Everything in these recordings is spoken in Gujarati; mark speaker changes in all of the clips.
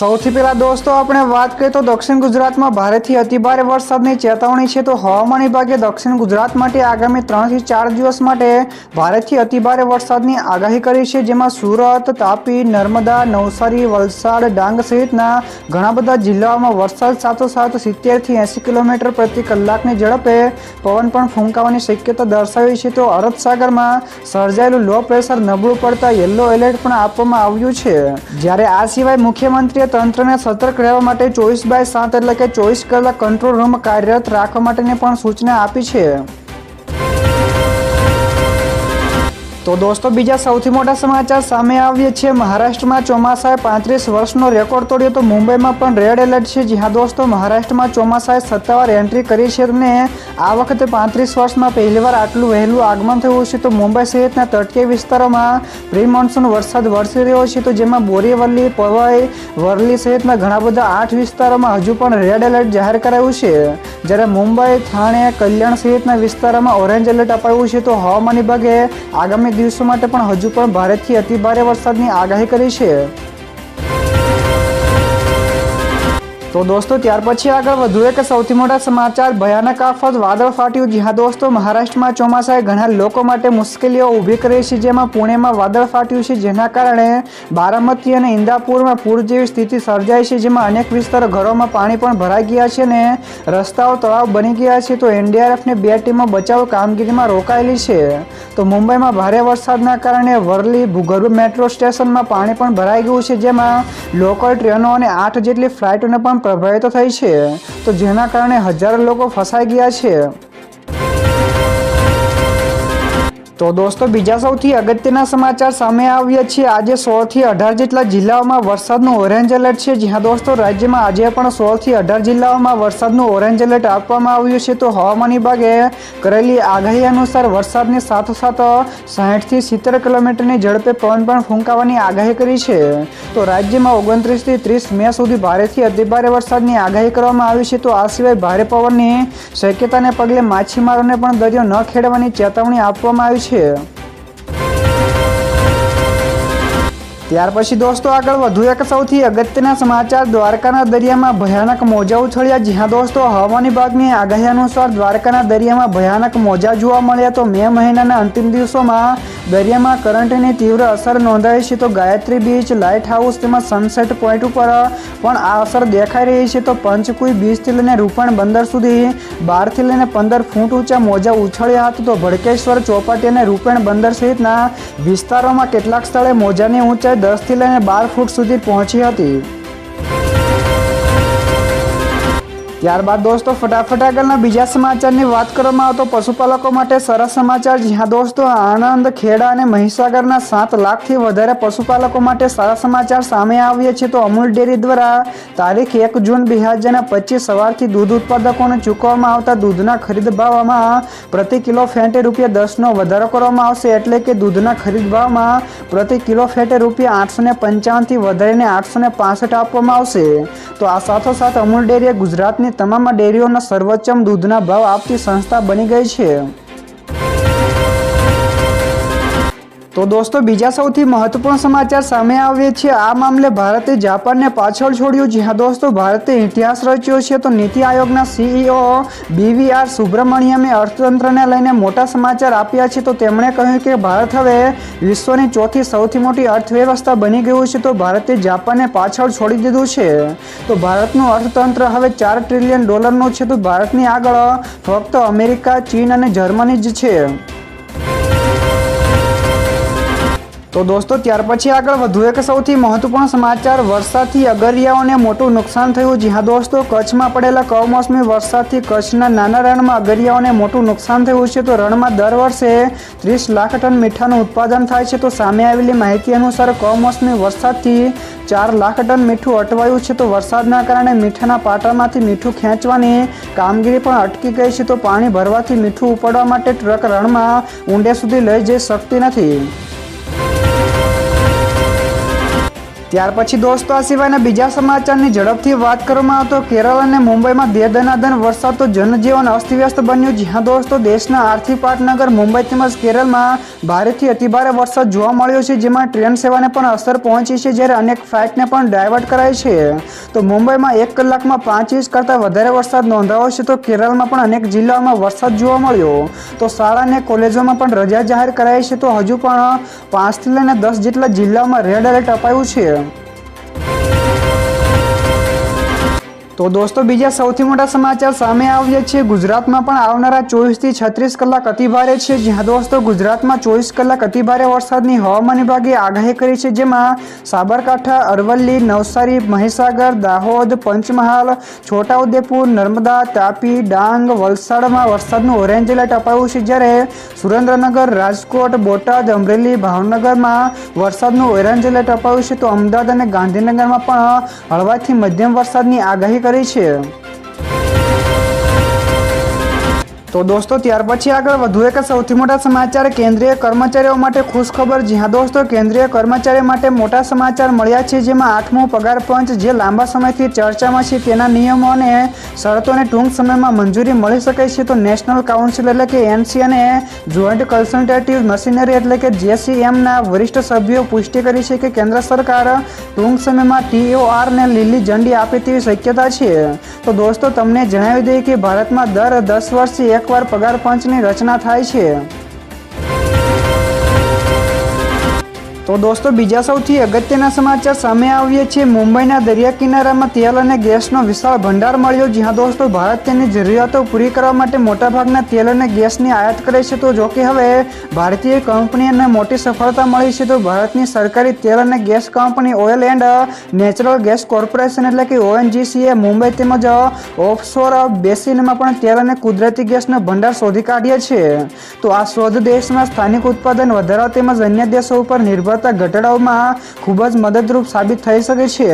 Speaker 1: સૌથી પહેલા દોસ્તો, આપણે વાત કરીએ તો દક્ષિણ ગુજરાતમાં ભારેથી અતિભારે વરસાદની ચેતવણી છે. તો હવામાન વિભાગે દક્ષિણ ગુજરાત માટે આગામી ત્રણથી ચાર દિવસ માટે ભારેથી અતિભારે વરસાદની આગાહી કરી છે, જેમાં સુરત, તાપી, નર્મદા, નવસારી, વલસાડ, ડાંગ સહિતના ઘણા બધા જિલ્લાઓમાં વરસાદ સાથોસાથ સિત્તેરથી એંસી કિલોમીટર પ્રતિ કલાકની ઝડપે પવન પણ ફૂંકાવાની શક્યતા દર્શાવી છે. તો અરબ સાગરમાં સર્જાયેલું લો પ્રેશર નબળું પડતા યલો એલર્ટ પણ આપવામાં આવ્યું છે. જ્યારે આ સિવાય મુખ્યમંત્રીએ તંત્રને સતર્ક રહેવા માટે ચોવીસ બાય સાત એટલે કે ચોવીસ કલાક કંટ્રોલ રૂમ કાર્યરત રાખવા માટેની પણ સૂચના આપી છે. તો દોસ્તો, બીજા સૌથી મોટા સમાચાર સામે આવ્યા છે મહારાષ્ટ્રમાં ચોમાસાએ પાંત્રીસ વર્ષનો રેકોર્ડ તોડ્યો તો મુંબઈમાં પણ રેડ એલર્ટ છે. જ્યાં દોસ્તો, મહારાષ્ટ્રમાં ચોમાસાએ સત્તાવાર એન્ટ્રી કરી છે અને આ વખતે પાંત્રીસ વર્ષમાં પહેલીવાર આટલું વહેલું આગમન થયું છે. તો મુંબઈ સહિતના તટકીય વિસ્તારોમાં પ્રી મોન્સૂન વરસાદ વરસી રહ્યો છે. તો જેમાં બોરીવલી, પવાઈ, વરલી સહિતના ઘણા બધા આઠ વિસ્તારોમાં હજુ પણ રેડ એલર્ટ જાહેર કરાયું છે. જ્યારે મુંબઈ, થાણે, કલ્યાણ સહિતના વિસ્તારોમાં ઓરેન્જ એલર્ટ અપાયું છે, તો હવામાન વિભાગે આગામી દિવસો માટે પણ હજુ પણ ભારેથી અતિભારે વરસાદની આગાહી કરી છે. તો દોસ્તો, ત્યાર પછી આગળ વધુ એક સૌથી મોટા સમાચાર. ભયાનક આફત વાદળ ફાટ્યું. જ્યાં દોસ્તો, મહારાષ્ટ્રમાં ચોમાસાએ ઘણા લોકો માટે મુશ્કેલીઓ ઊભી કરી છે, જેમાં પુણેમાં વાદળ ફાટ્યું છે, જેના કારણે બારામતી અને ઇન્દાપુરમાં પૂર જેવી સ્થિતિ સર્જાઈ છે, જેમાં અનેક વિસ્તારો ઘરોમાં પાણી પણ ભરાઈ ગયા છે અને રસ્તાઓ તળાવ બની ગયા છે. તો એનડીઆરએફની બે ટીમો બચાવ કામગીરીમાં રોકાયેલી છે. તો મુંબઈમાં ભારે વરસાદના કારણે વરલી ભૂગર્ભ મેટ્રો સ્ટેશનમાં પાણી પણ ભરાઈ ગયું છે, જેમાં લોકલ ટ્રેનો અને આઠ જેટલી ફ્લાઇટોને પણ પ્રભાવિત થઈ છે તો જેના કારણે હજારો લોકો ફસાઈ ગયા છે. તો દોસ્તો, બીજા સૌથી અગત્યના સમાચાર સામે આવ્યા છે. આજે સોળથી અઢાર જેટલા જિલ્લાઓમાં વરસાદનું ઓરેન્જ એલર્ટ છે. જ્યાં દોસ્તો, રાજ્યમાં આજે પણ સોળથી અઢાર જિલ્લાઓમાં વરસાદનું ઓરેન્જ એલર્ટ આપવામાં આવ્યું છે. તો હવામાન વિભાગે કરેલી આગાહી અનુસાર વરસાદની સાથોસાથ સાહીઠથી સિત્તેર કિલોમીટરની ઝડપે પવન પણ ફૂંકાવાની આગાહી કરી છે. તો રાજ્યમાં ઓગણત્રીસથી ત્રીસ મે સુધી ભારેથી અતિભારે વરસાદની આગાહી કરવામાં આવી છે. તો આ સિવાય ભારે પવનની શક્યતાને પગલે માછીમારોને પણ દરિયો ન ખેડવાની ચેતવણી આપવામાં આવી છે. છે ત્યાર પછી દોસ્તો આગળ વધુ એક સૌથી અગત્યના સમાચાર દ્વારકાના દરિયામાં ભયાનક મોજા ઉછળ્યા. જ્યાં દોસ્તો હવામાન વિભાગની આગાહી અનુસાર દ્વારકાના દરિયામાં ભયાનક મોજા જોવા મળ્યા તો મે મહિનાના અંતિમ દિવસોમાં દરિયામાં કરંટની તીવ્ર અસર નોંધાઈ છે તો ગાયત્રી બીચ, લાઇટ હાઉસ તેમજ સનસેટ પોઈન્ટ ઉપર પણ આ અસર દેખાઈ રહી છે તો પંચકુઈ બીચથી લઈને રૂપણ બંદર સુધી બારથી લઈને પંદર ફૂટ ઊંચા મોજા ઉછળ્યા હતા તો ભડકેશ્વર ચોપાટી અને રૂપેણ બંદર સહિતના વિસ્તારોમાં કેટલાક સ્થળે મોજાની ઊંચાઈ દસથી લઈને બાર ફૂટ સુધી પહોંચી હતી. ત્યારબાદ દોસ્તો, ફટાફટ આગળના બીજા સમાચારની વાત કરવામાં આવે તો પશુપાલકો માટે સરસ સમાચાર. જ્યાં દોસ્તો, આણંદ, ખેડા અને મહીસાગરના સાત લાખથી વધારે પશુપાલકો માટે સારા સમાચાર સામે આવ્યા છે. તો અમૂલ ડેરી દ્વારા તારીખ એક જૂન બે હજાર પચીસ સવારથી દૂધ ઉત્પાદકોને ચૂકવવામાં આવતા દૂધના ખરીદ ભાવમાં પ્રતિ કિલો ફેટે રૂપિયા દસનો વધારો કરવામાં આવશે. એટલે કે દૂધના ખરીદ ભાવમાં પ્રતિ કિલો ફેટે રૂપિયા આઠસો ને પંચાવનથી વધારીને આઠસો ને પાસઠ આપવામાં આવશે. તો આ સાથોસાથ અમૂલ ડેરીએ ગુજરાતની તમામ ડેરીઓના સર્વોચ્ચમ દૂધના ભાવ આપતી સંસ્થા બની ગઈ છે. તો દોસ્તો, બીજા સૌથી મહત્વપૂર્ણ સમાચાર સામે આવ્યા છે. આ મામલે ભારતે જાપાનને પાછળ છોડ્યું જ્યાં દોસ્તો, ભારતે ઇતિહાસ રચ્યો છે તો નીતિ આયોગના સીઈઓ બીવીઆર સુબ્રમણ્યમે અર્થતંત્રને લઈને મોટા સમાચાર આપ્યા છે. તો તેમણે કહ્યું કે ભારત હવે વિશ્વની ચોથી સૌથી મોટી અર્થવ્યવસ્થા બની ગયું છે. તો ભારતે જાપાનને પાછળ છોડી દીધું છે. તો ભારતનું અર્થતંત્ર હવે ચાર ટ્રિલિયન ડોલરનું છે. તો ભારતની આગળ ફક્ત અમેરિકા, ચીન અને જર્મની જ છે. તો દોસ્તો, ત્યાર પછી આગળ વધુ એક સૌથી મહત્વપૂર્ણ સમાચાર. વરસાદથી અગરિયાઓને મોટું નુકસાન થયું. જ્યાં દોસ્તો, કચ્છમાં પડેલા કમોસમી વરસાદથી કચ્છના નાના રણમાં અગરિયાઓને મોટું નુકસાન થયું છે. તો રણમાં દર વર્ષે ત્રીસ લાખ ટન મીઠાનું ઉત્પાદન થાય છે. તો સામે આવેલી માહિતી અનુસાર કમોસમી વરસાદથી ચાર લાખ ટન મીઠું અટવાયું છે. તો વરસાદના કારણે મીઠાના પાટામાંથી મીઠું ખેંચવાની કામગીરી પણ અટકી ગઈ છે. તો પાણી ભરવાથી મીઠું ઉપાડવા માટે ટ્રક રણમાં ઊંડે સુધી લઈ જઈ શકતી નથી. ત્યાર પછી દોસ્તો, આ સિવાયના બીજા સમાચારની ઝડપથી વાત કરવામાં આવતો કેરળ અને મુંબઈમાં દે દનાદન વરસાદ તો જનજીવન અસ્તવ્યસ્ત બન્યું. જ્યાં દોસ્તો, દેશના આર્થિક પાટનગર, મુંબઈ તેમજ કેરળમાં ભારેથી અતિભારે વરસાદ જોવા મળ્યો છે, જેમાં ટ્રેન સેવાને પણ અસર પહોંચી છે, જ્યારે અનેક ફ્લાઇટને પણ ડાયવર્ટ કરાઈ છે. તો મુંબઈમાં એક કલાકમાં પાંચ ઇંચ કરતાં વધારે વરસાદ નોંધાયો છે, તો કેરળમાં પણ અનેક જિલ્લાઓમાં વરસાદ જોવા મળ્યો. તો શાળા અને કોલેજોમાં પણ રજા જાહેર કરાઈ છે, તો હજુ પણ પાંચથી લઈને દસ જેટલા જિલ્લાઓમાં રેડ એલર્ટ અપાયું છે. તો દોસ્તો, બીજા સૌથી મોટા સમાચાર સામે આવ્યા છે. ગુજરાતમાં પણ આવનારા ચોવીસથી છત્રીસ કલાક અતિભારે છે. જ્યાં દોસ્તો, ગુજરાતમાં ચોવીસ કલાક અતિભારે વરસાદની હવામાન વિભાગે આગાહી કરી છે. જેમાં સાબરકાંઠા, અરવલ્લી, નવસારી, મહીસાગર, દાહોદ, પંચમહાલ, છોટાઉદેપુર, નર્મદા, તાપી, ડાંગ, વલસાડમાં વરસાદનું ઓરેન્જ એલર્ટ અપાયું છે. જ્યારે સુરેન્દ્રનગર, રાજકોટ, બોટાદ, અમરેલી, ભાવનગરમાં વરસાદનું ઓરેન્જ એલર્ટ અપાયું છે. તો અમદાવાદ અને ગાંધીનગરમાં પણ હળવાથી મધ્યમ વરસાદની આગાહી કરી તો દોસ્તો, ત્યાર પછી આગળ વધુ એક સૌથી મોટા સમાચાર. કેન્દ્રીય કર્મચારીઓ માટે ખુશખબર. જ્યાં દોસ્તો, કેન્દ્રીય કર્મચારીઓ માટે મોટા સમાચાર મળ્યા છે, જેમાં આઠમો પગાર પંચ જે લાંબા સમયથી ચર્ચામાં છે, તેના નિયમો અને શરતોને ટૂંક સમયમાં મંજૂરી મળી શકે છે. તો નેશનલ કાઉન્સિલ એટલે કે એનસી અને જોઈન્ટ કન્સલ્ટેટિવ મશીનરી એટલે કે જેસીએમના વરિષ્ઠ સભ્યો પુષ્ટિ કરી છે કે કેન્દ્ર સરકાર ટૂંક સમયમાં ટીઓઆરને લીલી ઝંડી આપે તેવી શક્યતા છે. તો દોસ્તો, તમને જણાવી દઈએ કે ભારતમાં દર દસ વર્ષે એકવાર પગાર પંચની રચના થાય છે. તો દોસ્તો, બીજા સૌથી અગત્યના સમાચાર સામે આવીએ છીએ. મુંબઈના દરિયા કિનારામાં તેલ અને ગેસનો વિશાળ ભંડાર મળ્યો, જ્યાં દોસ્તો ભારત તેની જરૂરિયાતો પૂરી કરવા માટે મોટાભાગના તેલ અને ગેસની આયાત કરે છે. તો જોકે હવે ભારતીય કંપનીને મોટી સફળતા મળી છે, તો ભારતની સરકારી તેલ અને gas company oil and natural gas corporation એટલે કે ઓએનજીસીએ મુંબઈ તેમજ ઓફશોર બેસિનમાં પણ તેલ અને કુદરતી ગેસનો ભંડાર શોધી કાઢ્યા છે. તો આ શોધ દેશમાં સ્થાનિક ઉત્પાદન વધારવા તેમજ અન્ય દેશો ઉપર નિર્ભરતા ઘટાડાઓમાં ખૂબ જ મદદરૂપ સાબિત થઈ શકે છે.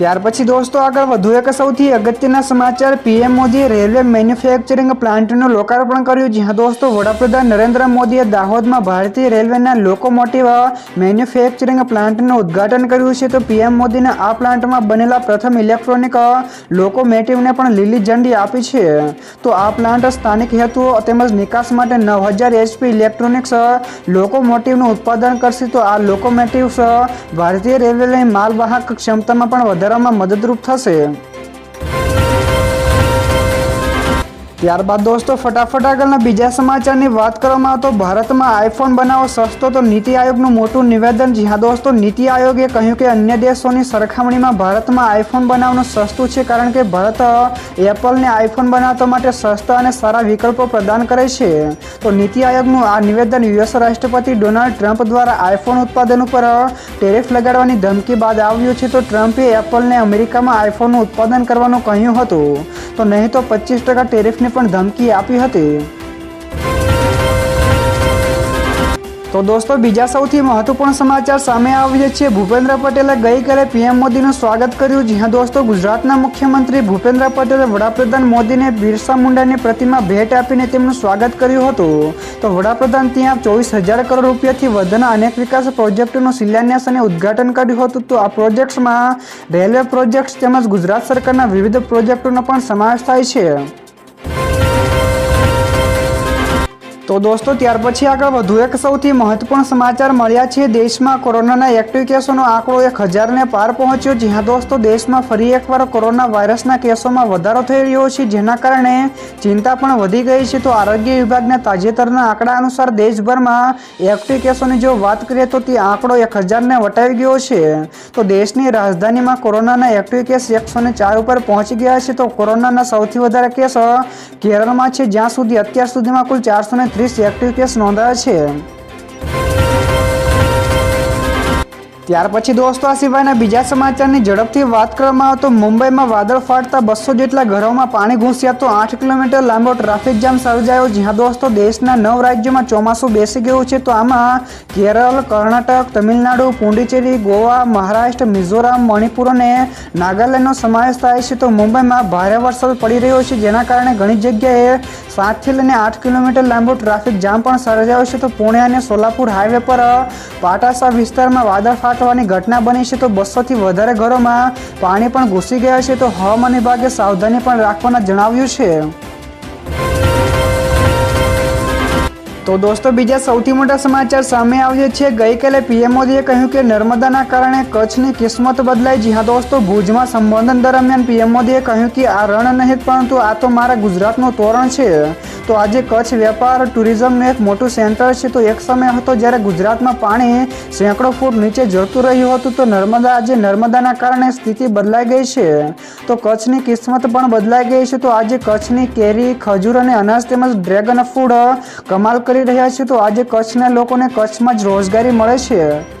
Speaker 1: ત્યાર પછી દોસ્તો આગળ વધુ એક સૌથી અગત્યના સમાચાર. પીએમ મોદીએ રેલવે મેન્યુફેક્ચરિંગ પ્લાન્ટનું લોકાર્પણ કર્યું, જ્યાં દોસ્તો વડાપ્રધાન નરેન્દ્ર મોદીએ દાહોદમાં ભારતીય રેલવેના લોકોમોટિવ મેન્યુફેક્ચરિંગ પ્લાન્ટનું ઉદ્ઘાટન કર્યું છે. તો પીએમ મોદીને આ પ્લાન્ટમાં બનેલા પ્રથમ ઇલેક્ટ્રોનિક લોકોમેટિવને પણ લીલી ઝંડી આપી છે. તો આ પ્લાન્ટ સ્થાનિક હેતુઓ તેમજ નિકાસ માટે નવ હજાર એચપી ઇલેક્ટ્રોનિક્સ લોકોમોટિવનું ઉત્પાદન કરશે. તો આ લોકોમેટિવ્સ ભારતીય રેલવેની માલવાહક ક્ષમતામાં પણ વધારવામાં મદદરૂપ થશે? ત્યારબાદ દોસ્તો, ફટાફટ આગળના બીજા સમાચારની વાત કરવામાં તો ભારતમાં આઈફોન બનાવો સસ્તો તો નીતિ આયોગનું મોટું નિવેદન. જ્યાં દોસ્તો, નીતિ આયોગે કહ્યું કે અન્ય દેશોની સરખામણીમાં ભારતમાં આઈફોન બનાવવાનું સસ્તું છે કારણ કે ભારત એપલને આઈફોન બનાવવા માટે સસ્તા અને સારા વિકલ્પો પ્રદાન કરે છે. તો નીતિ આયોગનું આ નિવેદન યુએસ રાષ્ટ્રપતિ ડોનાલ્ડ ટ્રમ્પ દ્વારા આઈફોન ઉત્પાદન ઉપર ટેરિફ લગાડવાની ધમકી બાદ આવ્યું છે. તો ટ્રમ્પે એપલને અમેરિકામાં આઈફોનનું ઉત્પાદન કરવાનું કહ્યું હતું. તો નહીં તો પચીસ ટકા ટેરિફની પણ ધમકી આપી હતી. તો દોસ્તો, બીજા સૌથી મહત્વપૂર્ણ સમાચાર સામે આવ્યો છે. ભૂપેન્દ્ર પટેલે ગઈકાલે પીએમ મોદીનું સ્વાગત કર્યું. જ્યાં દોસ્તો, ગુજરાતના મુખ્યમંત્રી ભૂપેન્દ્ર પટેલે વડાપ્રધાન મોદીને બિરસા મુંડાની પ્રતિમા ભેટ આપીને તેમનું સ્વાગત કર્યું હતું. તો વડાપ્રધાન ત્યાં ચોવીસ હજાર કરોડ રૂપિયાથી વધુના અનેક વિકાસ પ્રોજેક્ટોનું શિલાન્યાસ અને ઉદ્ઘાટન કર્યું હતું. તો આ પ્રોજેક્ટ્સમાં રેલવે પ્રોજેક્ટ્સ તેમજ ગુજરાત સરકારના વિવિધ પ્રોજેક્ટોનો પણ સમાવેશ થાય છે. તો દોસ્તો, ત્યાર પછી આગળ વધુ એક સૌથી મહત્વપૂર્ણ સમાચાર મળ્યા છે. દેશમાં કોરોનાના એક્ટિવ કેસોનો આંકડો એક હજારને પાર પહોંચ્યો જ્યાં દોસ્તો, દેશમાં ફરી એકવાર કોરોના વાયરસના કેસોમાં વધારો થઈ રહ્યો છે. જેના કારણે ચિંતા પણ વધી ગઈ છે. તો આરોગ્ય વિભાગના તાજેતરના આંકડા અનુસાર દેશભરમાં એક્ટિવ કેસોની જો વાત કરીએ તો તે આંકડો એક હજારને વટાવી ગયો છે. તો દેશની રાજધાનીમાં કોરોનાના એક્ટિવ કેસ એકસો ચાર ઉપર પહોંચી ગયા છે. તો કોરોનાના સૌથી વધારે કેસ કેરળમાં છે. જ્યાં સુધી અત્યાર સુધીમાં કુલ ચારસો ત્રીસ એક્ટિવ કેસ નોંધાયા છે. ત્યાર પછી દોસ્તો, આ સિવાયના બીજા સમાચારની ઝડપથી વાત કરવામાં આવે તો મુંબઈમાં વાદળ ફાટતા બસો જેટલા ઘરોમાં પાણી ઘૂસ્યા તો આઠ કિલોમીટર લાંબો ટ્રાફિક જામ સર્જાયો, જ્યાં દોસ્તો દેશના નવ રાજ્યોમાં ચોમાસું બેસી ગયું છે. તો આમાં કેરળ, કર્ણાટક, તમિલનાડુ, પુડુચેરી, ગોવા, મહારાષ્ટ્ર, મિઝોરમ, મણિપુર અને નાગાલેન્ડનો સમાવેશ થાય છે. તો મુંબઈમાં ભારે વરસાદ પડી રહ્યો છે, જેના કારણે ઘણી જગ્યાએ સાતથી લઈને આઠ કિલોમીટર લાંબો ટ્રાફિક જામ પણ સર્જાયો છે. તો પુણે અને સોલાપુર હાઈવે પર પાટાસા વિસ્તારમાં વાદળ ફાટવાની ઘટના બની છે તો બસોથી વધારે ઘરોમાં પાણી પણ ઘૂસી ગયા છે તો હવામાન વિભાગે સાવધાની પણ રાખવાના જણાવ્યું છે. તો દોસ્તો, બીજા સૌથી મોટા સમાચાર સામે આવ્યો છે. ગઈકાલે પીએમ મોદીએ કહ્યું કે નર્મદાના કારણે કચ્છની કિસ્મત બદલાઈ જી હા દોસ્તો, ભુજમાં સંબોધન દરમિયાન પીએમ મોદીએ કહ્યું કે આ રણ નહીં પરંતુ આ તો મારા ગુજરાતનું તોરણ છે. તો આજે કચ્છ વેપાર, ટુરિઝમનું એક મોટું સેન્ટર છે. તો એક સમય હતો જ્યારે ગુજરાતમાં પાણી સેંકડો ફૂટ નીચે જતું રહ્યું હતું. તો નર્મદા, આજે નર્મદાના કારણે સ્થિતિ બદલાઈ ગઈ છે. તો કચ્છની કિસ્મત પણ બદલાઈ ગઈ છે. તો આજે કચ્છની કેરી, ખજૂર અને અનાજ તેમજ ડ્રેગન ફૂડ કમાલ કરી રહ્યા છે તો આજે કચ્છના લોકોને કચ્છમાં જ રોજગારી મળે છે.